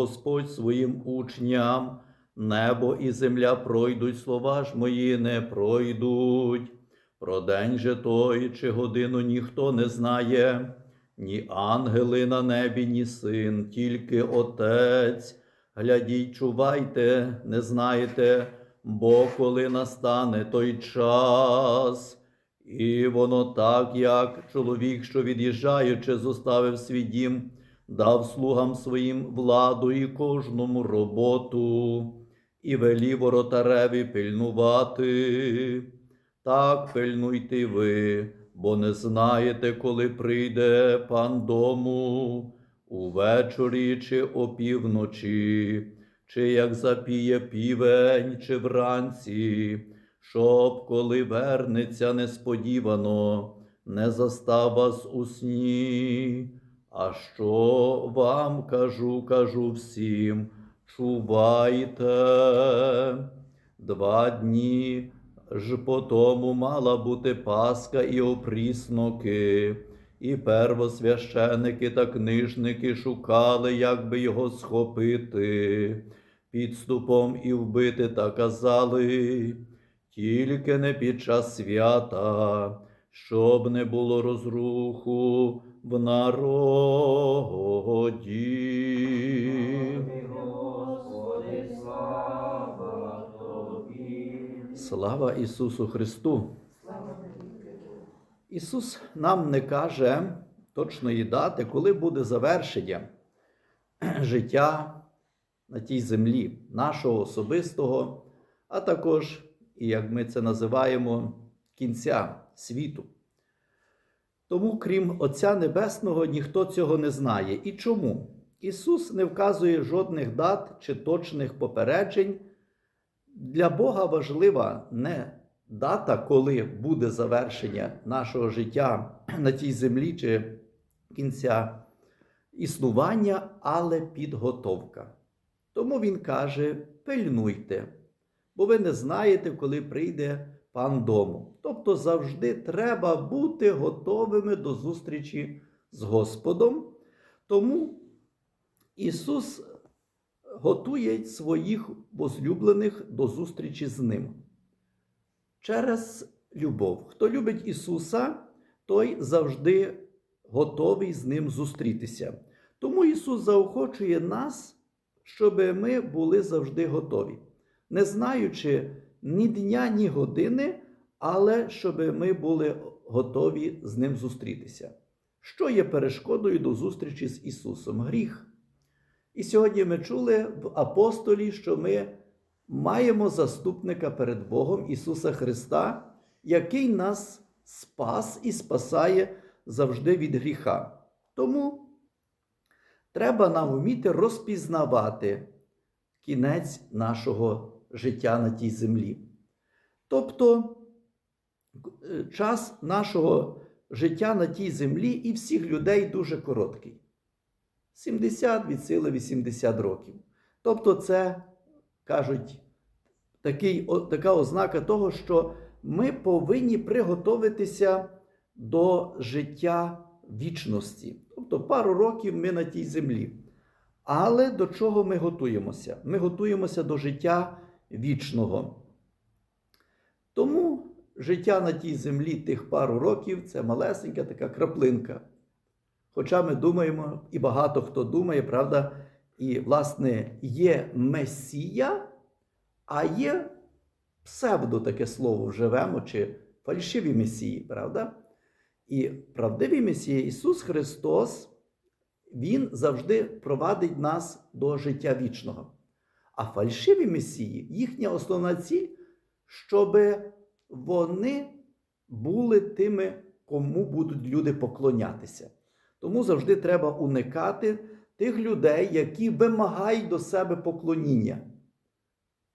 Господь своїм учням, небо і земля пройдуть, слова ж мої не пройдуть. Про день же той чи годину ніхто не знає, ні ангели на небі, ні син, тільки Отець. Глядіть, чувайте, не знаєте, бо коли настане той час. І воно так, як чоловік, що від'їжджаючи, зоставив свій дім, дав слугам своїм владу і кожному роботу, і велів воротареві пильнувати. Так пильнуйте ви, бо не знаєте, коли прийде пан дому, увечері чи опівночі, чи як запіє півень, чи вранці, щоб, коли вернеться несподівано, не застав вас у сні. А що вам кажу, кажу всім, чувайте. Два дні ж по тому мала бути Пасха і опрісноки, і первосвященики та книжники шукали, як би його схопити, підступом і вбити, та казали, тільки не під час свята, щоб не було розруху в народі. Господи, слава Тобі. Слава Ісусу Христу! Ісус нам не каже точної дати, коли буде завершення життя на тій землі, нашого особистого, а також, і як ми це називаємо, кінця світу. Тому, крім Отця Небесного, ніхто цього не знає. І чому? Ісус не вказує жодних дат чи точних попереджень. Для Бога важлива не дата, коли буде завершення нашого життя на тій землі чи кінця існування, але підготовка. Тому Він каже: пильнуйте, бо ви не знаєте, коли прийде пан дому. Тобто завжди треба бути готовими до зустрічі з Господом. Тому Ісус готує своїх возлюблених до зустрічі з Ним. Через любов. Хто любить Ісуса, той завжди готовий з Ним зустрітися. Тому Ісус заохочує нас, щоб ми були завжди готові, не знаючи ні дня, ні години, але щоб ми були готові з Ним зустрітися. Що є перешкодою до зустрічі з Ісусом? Гріх. І сьогодні ми чули в апостолі, що ми маємо заступника перед Богом Ісуса Христа, який нас спас і спасає завжди від гріха. Тому треба нам вміти розпізнавати кінець нашого життя на тій землі. Тобто е, час нашого життя на тій землі і всіх людей дуже короткий. 70 від сили 80 років. Тобто, це кажуть такий, така ознака того, що ми повинні приготуватися до життя вічності. Тобто пару років ми на тій землі. Але до чого ми готуємося? Ми готуємося до життя вічного. Тому життя на тій землі тих пару років це малесенька така краплинка. Хоча ми думаємо, і багато хто думає, правда, і, власне, є Месія, а є псевдо таке слово вживемо, чи фальшиві месії, правда? І правдивий Месія Ісус Христос, Він завжди провадить нас до життя вічного. А фальшиві месії, їхня основна ціль, щоб вони були тими, кому будуть люди поклонятися. Тому завжди треба уникати тих людей, які вимагають до себе поклоніння.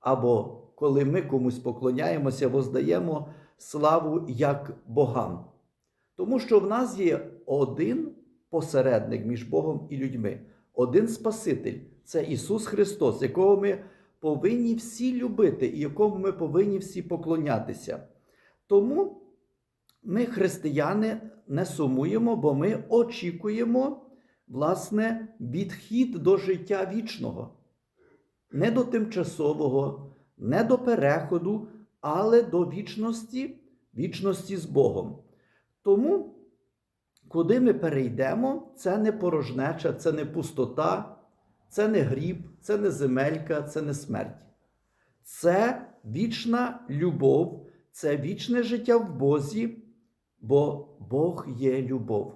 Або коли ми комусь поклоняємося, воздаємо славу як богам. Тому що в нас є один посередник між Богом і людьми, один Спаситель це Ісус Христос, якого ми повинні всі любити і якому ми повинні всі поклонятися. Тому ми, християни, не сумуємо, бо ми очікуємо власне, відхід до життя вічного. Не до тимчасового, не до переходу, але до вічності, вічності з Богом. Тому, куди ми перейдемо, це не порожнеча, це не пустота, це не гріб, це не земелька, це не смерть. Це вічна любов, це вічне життя в Бозі, бо Бог є любов.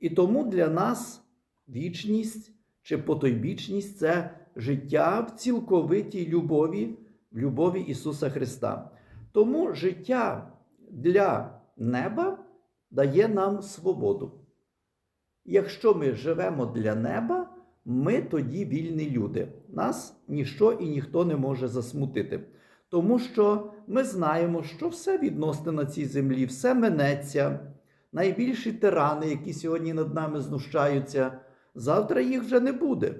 І тому для нас вічність чи потойбічність це життя в цілковитій любові, в любові Ісуса Христа. Тому життя для неба дає нам свободу. Якщо ми живемо для неба, ми тоді вільні люди. Нас ніщо і ніхто не може засмутити. Тому що ми знаємо, що все відносне на цій землі, все минеться. Найбільші тирани, які сьогодні над нами знущаються, завтра їх вже не буде.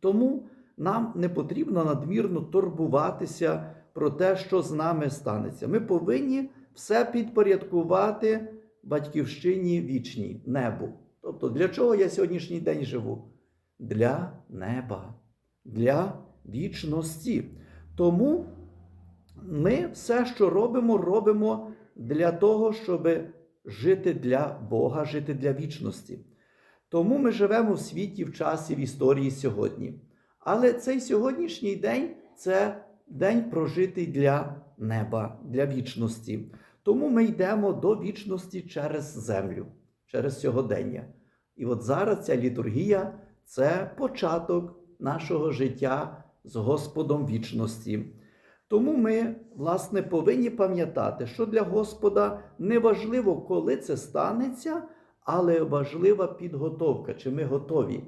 Тому нам не потрібно надмірно турбуватися про те, що з нами станеться. Ми повинні все підпорядкувати батьківщині вічній, небу. Тобто, для чого я сьогоднішній день живу? Для неба, для вічності. Тому ми все, що робимо, робимо для того, щоб жити для Бога, жити для вічності. Тому ми живемо в світі, в часі, в історії сьогодні. Але цей сьогоднішній день це день прожитий для неба, для вічності. Тому ми йдемо до вічності через землю, через сьогодення. І от зараз ця літургія це початок нашого життя з Господом вічності. Тому ми, власне, повинні пам'ятати, що для Господа не важливо, коли це станеться, але важлива підготовка, чи ми готові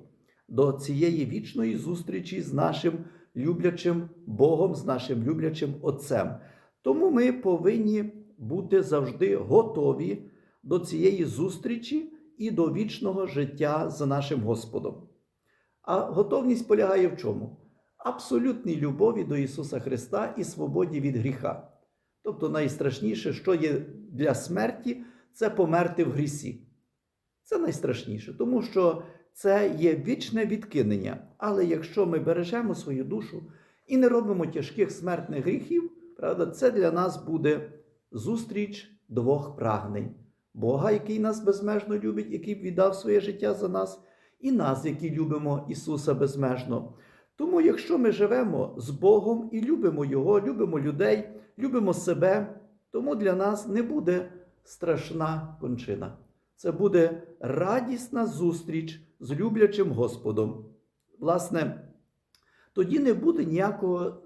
до цієї вічної зустрічі з нашим люблячим Богом, з нашим люблячим Отцем. Тому ми повинні бути завжди готові до цієї зустрічі і до вічного життя з нашим Господом. А готовність полягає в чому? Абсолютній любові до Ісуса Христа і свободі від гріха. Тобто найстрашніше, що є для смерті, це померти в грісі. Це найстрашніше, тому що це є вічне відкинення. Але якщо ми бережемо свою душу і не робимо тяжких смертних гріхів, правда, це для нас буде зустріч двох прагнень: Бога, який нас безмежно любить, який віддав своє життя за нас, і нас, які любимо Ісуса безмежно. Тому, якщо ми живемо з Богом і любимо Його, любимо людей, любимо себе, тому для нас не буде страшна кончина. Це буде радісна зустріч з люблячим Господом. Власне, тоді не буде ніякого,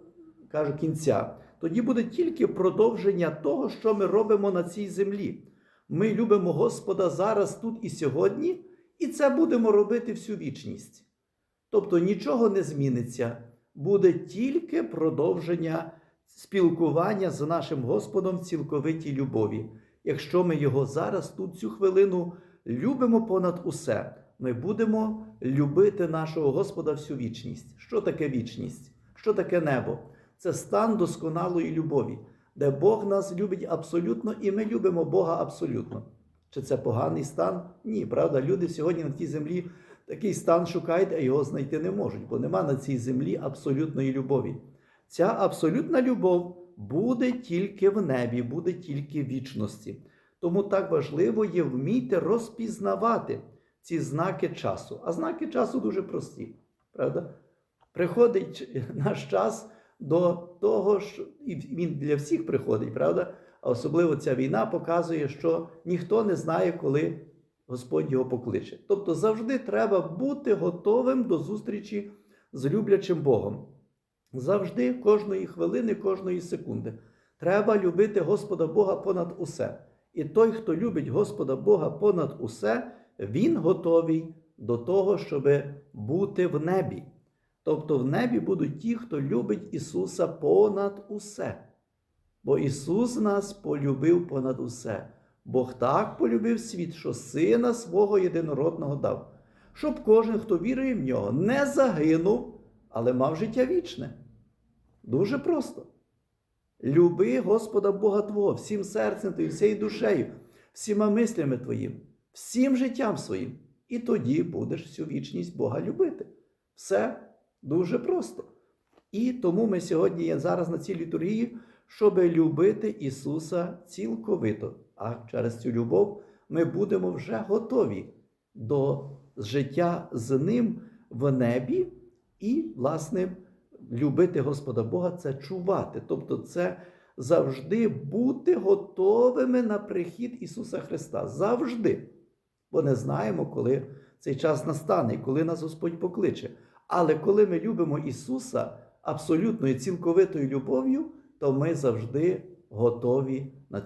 кажу, кінця. Тоді буде тільки продовження того, що ми робимо на цій землі. Ми любимо Господа зараз, тут і сьогодні, і це будемо робити всю вічність. Тобто нічого не зміниться, буде тільки продовження спілкування з нашим Господом в цілковитій любові. Якщо ми його зараз, тут цю хвилину, любимо понад усе, ми будемо любити нашого Господа всю вічність. Що таке вічність? Що таке небо? Це стан досконалої любові, де Бог нас любить абсолютно, і ми любимо Бога абсолютно. Чи це поганий стан? Ні, правда, люди сьогодні на тій землі такий стан шукають, а його знайти не можуть, бо нема на цій землі абсолютної любові. Ця абсолютна любов буде тільки в небі, буде тільки в вічності. Тому так важливо є вміти розпізнавати ці знаки часу. А знаки часу дуже прості, правда? Приходить наш час до того, що і він для всіх приходить, правда? А особливо ця війна показує, що ніхто не знає, коли Господь його покличе. Тобто завжди треба бути готовим до зустрічі з люблячим Богом. Завжди, кожної хвилини, кожної секунди. Треба любити Господа Бога понад усе. І той, хто любить Господа Бога понад усе, він готовий до того, щоб бути в небі. Тобто в небі будуть ті, хто любить Ісуса понад усе. Бо Ісус нас полюбив понад усе. Бог так полюбив світ, що Сина свого єдинородного дав, щоб кожен, хто вірує в нього, не загинув, але мав життя вічне. Дуже просто. Люби Господа Бога Твого всім серцем твоїм, всією душею, всіма мислями твоїм, всім життям своїм. і тоді будеш всю вічність Бога любити. Все дуже просто. І тому ми сьогодні є зараз на цій літургії, щоб любити Ісуса цілковито. А через цю любов ми будемо вже готові до життя з Ним в небі і, власне, любити Господа Бога це чувати. Тобто, це завжди бути готовими на прихід Ісуса Христа. Завжди. Бо не знаємо, коли цей час настане і коли нас Господь покличе. Але коли ми любимо Ісуса абсолютною цілковитою любов'ю, то ми завжди готові на